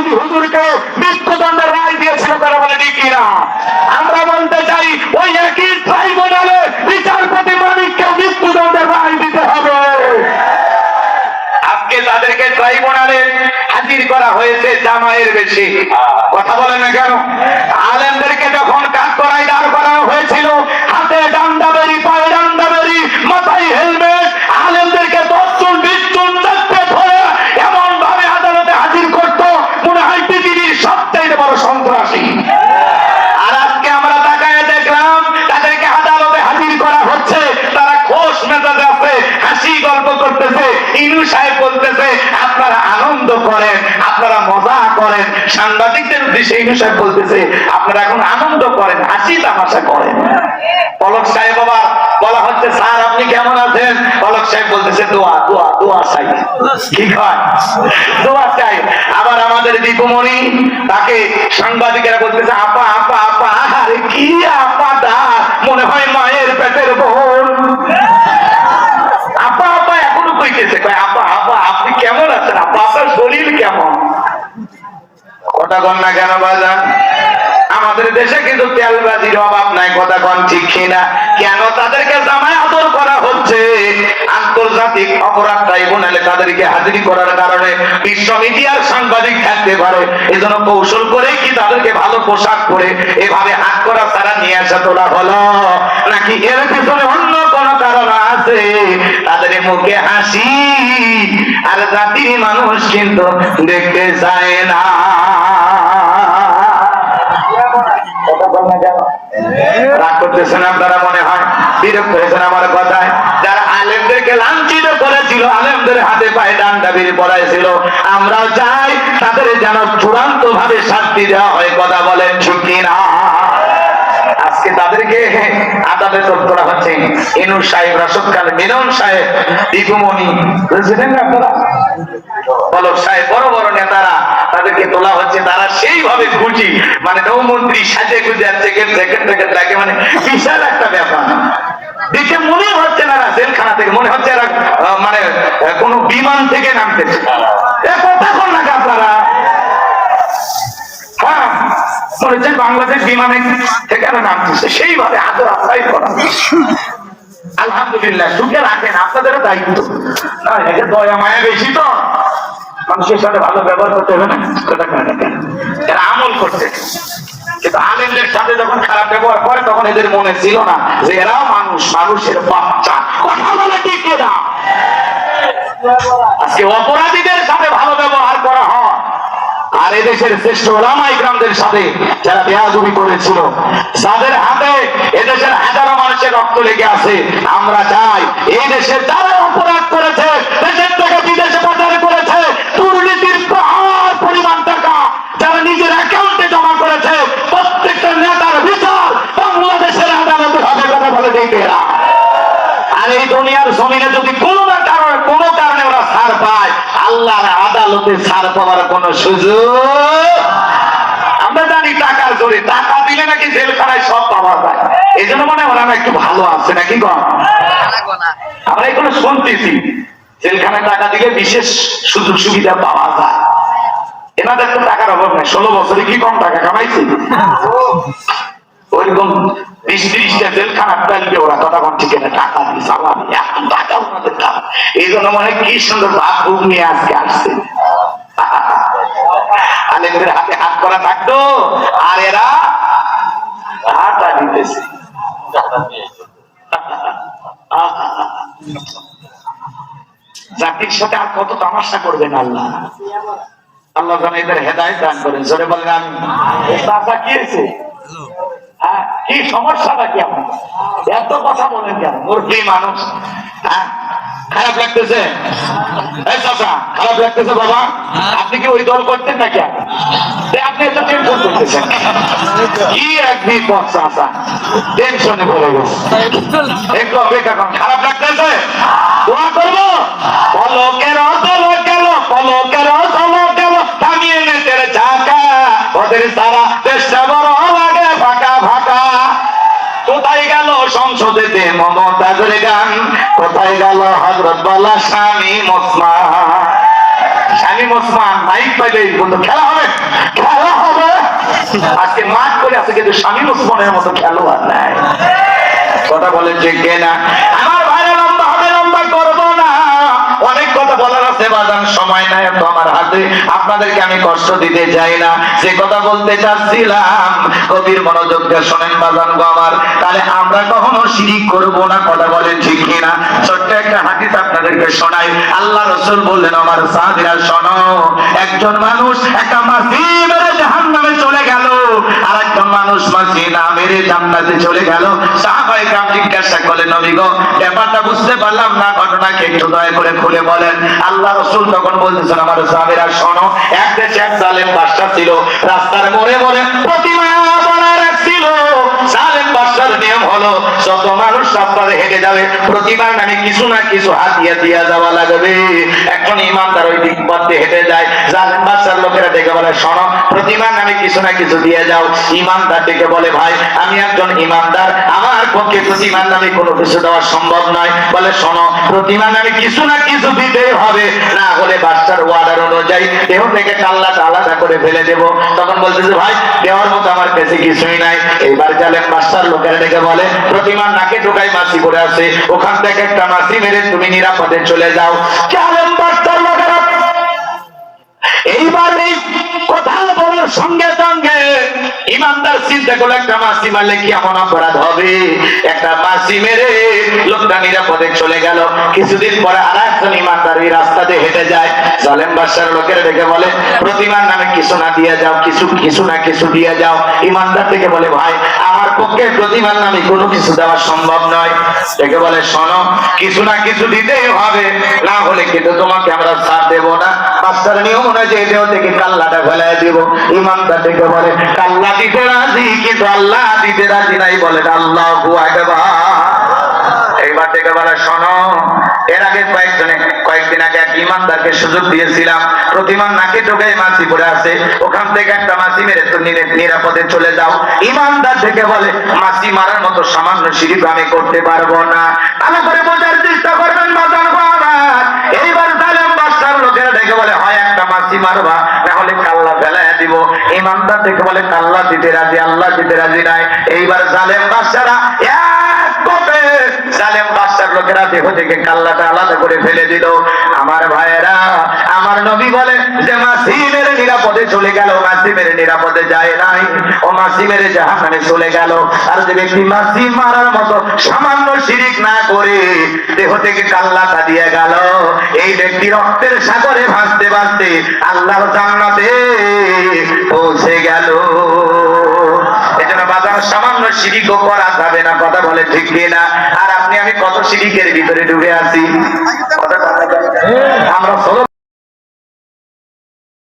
ওয়াহিদি হুজুরকে মৃত্যুদণ্ডের রায় দিয়েছিল তারা বলে কিনা? আমরা বলতে চাই, ওই একই ট্রাইব্যুনালে বিচারপতি মানিককে মৃত্যুদণ্ডের রায় দিতে হবে। আজকে তাদেরকে ট্রাইব্যুনালে হাজির করা হয়েছে জামাইয়ের বেশি। কথা বলে না কেন? আলেমদেরকে যখন সবচাইতে বড় সন্ত্রাসী। আর আজকে আমরা তাকায় দেখলাম, তাদেরকে আদালতে হাজির করা হচ্ছে। তারা খোশ মেজাজে আছে, হাসি গল্প করতেছে, ইনু সাহেব বলতেছে, আপনারা আনন্দ করেন, আপনারা মজা করেন, সাংবাদিকদের উদ্দেশ্যে ইনু সাহেব বলতেছে, আপনারা এখন আনন্দ করেন, হাসি তামাশা করেন। পলক সাহেব আবার বলা হচ্ছে, স্যার, আপনি কেমন আছেন? পলক সাহেব বলতেছে, দোয়া দোয়া দোয়া চাই। কি দোয়া চাই। আবার আমাদের দীপমণি তাকে সাংবাদিকেরা বলতেছে, আপা আপা আপা, আরে কি আপা দা মনে হয় মায়ের পেটের বোন আপা আপা এখনও কইতেছে কয় আপা আপা আপনি কেমন আছেন আপা আপনার শরীর কেমন কথা কন না কেন বাজান? আমাদের দেশে কিন্তু তেলবাজির অভাব নাই, কথা কন ঠিক কিনা? কেন তাদেরকে জামায় আদর করা হচ্ছে? আন্তর্জাতিক অপরাধ ট্রাইব্যুনালে তাদেরকে হাজিরি করার কারণে বিশ্ব মিডিয়ার সাংবাদিক থাকতে পারে। এজন্য কৌশল করে কি তাদেরকে ভালো পোশাক পরে এভাবে হাত করা তারা নিয়ে আসা তোলা হলো? নাকি এর পিছনে অন্য কারণ আছে, তাদের মুখে হাসি, আর জাতির মানুষ কিন্তু দেখতে চায় না। আমার করেছিল, আলেমদের হাতে পায়ে আমরাও চাই তাদের যেন চূড়ান্ত ভাবে শাস্তি দেওয়া হয়, কথা বলেন ঝুঁকি না তোল করা হচ্ছে। নেতারা তাদেরকে তোলা হচ্ছে, তারা সেইভাবে খুশি মানে নৌমন্ত্রী সাজে খুঁজে মানে বিশাল একটা ব্যাপার। দেখে মনে হচ্ছে না জেলখানা থেকে, মনে হচ্ছে মানে কোনো বিমান থেকে নামতেছে। না কে আপনারা হ্যাঁ মনে বাংলাদেশ বিমানে থেকে এরা নামতেছে সেইভাবে আদর আপ্যায়ন করা। আলহামদুলিল্লাহ, সুখে রাখেন, আপনাদেরও দায়িত্ব। না এটা দয়া, মায়া বেশি তো। মানুষের সাথে ভালো ব্যবহার করতে হবে না? এরা আমল করতে কিন্তু আলেমদের সাথে যখন খারাপ ব্যবহার করে, তখন এদের মনে ছিল না যে এরাও মানুষ, মানুষের বাচ্চা। কথা বলে ঠিক না। আজকে অপরাধীদের সাথে ভালো ব্যবহার আর এদেশের শ্রেষ্ঠ ওলামা ইকরামদের সাথে যারা বেয়াজুবি করেছিল, যাদের হাতে এদেশের হাজারো মানুষের রক্ত লেগে আছে, আমরা চাই এই দেশে যারা অপরাধ করেছে, দেশের থেকে বিদেশে পাচার করেছে, দুর্নীতির পাহাড় পরিমাণ টাকা যারা নিজের অ্যাকাউন্টে জমা করেছে, প্রত্যেকটা নেতার বিচার বাংলাদেশের আদালতে হবে কথা বলে দিতে এরা। আর এই দুনিয়ার জমিনে যদি কোনো না কারণে কোনো কারণে ছাড় পায় আল্লাহর আদালতে ছাড় পাওয়ার কোন সুযোগ আমরা জানি টাকার জোরে টাকা দিলে নাকি জেলখানায় সব পাওয়া যায়। এই জন্য মনে হয় না একটু ভালো আছে নাকি কম আমরা এগুলো শুনতেছি। জেলখানায় টাকা দিলে বিশেষ সুযোগ সুবিধা পাওয়া যায়। এনাদের তো টাকার অভাব নেই ষোলো বছরে কি কম টাকা কামাইছে? ওইরকম বিশ ত্রিশটা জেলখানা টাকা মনে কি সুন্দর বুক নিয়ে আজকে আসছে। আলেমদের হাতে হাত করা থাকতো আর এরা দিতেছে। জাতির সাথে আর কত তামাশা করবেন আল্লাহ? আল্লাহ যেন এদের হেদায় দান করেন। জোরে বলেন আমি। চাচা কি হয়েছে? হ্যাঁ, কি সমস্যাটা কি আপনার এত কথা বলেন কেন? মুরগি মানুষ হ্যাঁ? খারাপ লাগতেছে। চাচা খারাপ লাগতেছে বাবা। আপনি কি ওই দল করতেন নাকি? আপনি একটা টেনশন করতেছেন। কি এক বিপদ চাচা। টেনশনে পড়ে গেছে। একটু অপেক্ষা করুন। খারাপ লাগতেছে? দোয়া করব? পলকের কোথায় গেল হজরত স্বামী মসমা স্বামী মোসমান মাইক পাইলে বন্ধু খেলা হবে খেলা হবে। আজকে মাঠ করে আছে, কিন্তু স্বামী মোসমানের মতো খেলোয়াড় নাই। কথা বলেন যে কে আমার বাজান সময় নাই তো আমার হাতে। আপনাদেরকে আমি কষ্ট দিতে চাই না। যে কথা বলতে চাচ্ছিলাম কবির মনোযোগ শোনেন বাজান গো আমার। তাহলে আমরা কখনো শিরিক করব না, কথা বলেন ঠিক কিনা? ছোট্ট একটা হাদিস আপনাদেরকে শোনাই। আল্লাহ রসুল বললেন, আমার সাহিরা শোনো, একজন মানুষ একটা মাসি মেরে জাহান্নামে চলে গেল আর একজন মানুষ মাসি না মেরে বুঝতে পারলাম না, ঘটনাকে একটু করে খুলে বলেন। আল্লাহ রসুল তখন বলতেছেন, আমার সাহাবীরা শোনো, এক এক জালেম বাদশা ছিল, রাস্তার মোড়ে মোড়ে প্রতিমা জালেম বাদশার নিয়ম হলো মানুষ হেঁটে যাবে প্রতিমার নামে কিছু না কিছু হাতিয়া দিয়া যাওয়া লাগবে। এখন ইমানদার ওই দিক পথে হেঁটে যায়। জালেম বাদশার লোকেরা বলে, শোনো প্রতিমার নামে কিছু না কিছু দিয়ে যাও। ইমানদার বলে, ভাই, আমি একজন ইমানদার। আমার পক্ষে নামে কোনো কিছু দেওয়া সম্ভব নয়। বলে নামে কিছু না কিছু হবে। না হলে বাদশার ওয়ার্ডার অনুযায়ী দেহ থেকে আলাদা করে ফেলে দেবো। তখন বলতেছে, ভাই, দেওয়ার মতো আমার কাছে কিছুই নাই। এইবার জালেম বাদশার লোকেরা ডেকে বলে প্রতিমার নাকে ঢোকায় মাসি করে আছে, ওখান থেকে একটা মাসি মেরে তুমি নিরাপদে চলে যাও। কে চিন্তা করল একটা মাসি মারলে কি এমন অপরাধ হবে? একটা মাসি মেরে লোকটা নিরাপদে চলে গেল। কিছুদিন পরে আর একজন ইমানদার এই রাস্তা দিয়ে হেঁটে যায়। জালেম বাদশার লোকেরা ডেকে বলে, প্রতিমার নামে কিছু না দিয়ে যাও, কিছু কিছু না কিছু দিয়ে যাও। ইমানদার থেকে বলে, ভাই, আমার পক্ষে প্রতিমার নামে কোনো কিছু দেওয়া সম্ভব নয়। ডেকে বলে, শোনো, কিছু না কিছু দিতেই হবে। না হলে কিন্তু তোমাকে আমরা ছাড় দেবো না। বাচ্চার নিয়ম অনুযায়ী দেহ থেকে কাল্লাটা ফেলাই দিব। ইমানদার থেকে বলে, কাল্লা দিতে রাজি কিন্তু আল্লাহ দিতে রাজি নাই? বলেন আল্লাহ এইবার থেকে বলে, শোনো, এর আগে কয়েকজনে, কয়েকদিন আগে এক ইমানদারকে সুযোগ দিয়েছিলাম। প্রতিমান নাকি মাছি পড়ে আছে। ওখান থেকে একটা মাছি মেরে নিরাপদে চলে যাও। ইমানদার থেকে বলে, মাছি মারার মতো সামান্য শিরিপ আমি করতে পারব না। ভালো করে বোঝার চেষ্টা করবেন এইবার জালেম ডেকে বলে, হয় একটা মাছি মারবা না হলে কাল্লা ফেলায় দিব। ইমানদার দেখে বলে, কাল্লা দিতে রাজি, আল্লাহ দিতে রাজি নাই। এইবার জালেম বাদশারা কোপে জালেম বাদশার লোকেরা দেহ থেকে কাল্লাটা নিরাপদে যায় নাই। ও চলে গেল। আর যে ব্যক্তি মারার মতো সামান্য শিরিক না করে দেহ থেকে দিয়ে গেল, এই ব্যক্তি রক্তের সাগরে ভাসতে ভাসতে আল্লাহর জান্নাতে পৌঁছে গেল। বাজার সামান্য সিঁড়িকও করা যাবে না, কথা বলে ঠিক না আর আপনি, আমি কত সিঁড়িকের ভিতরে ডুবে আছি? আমরা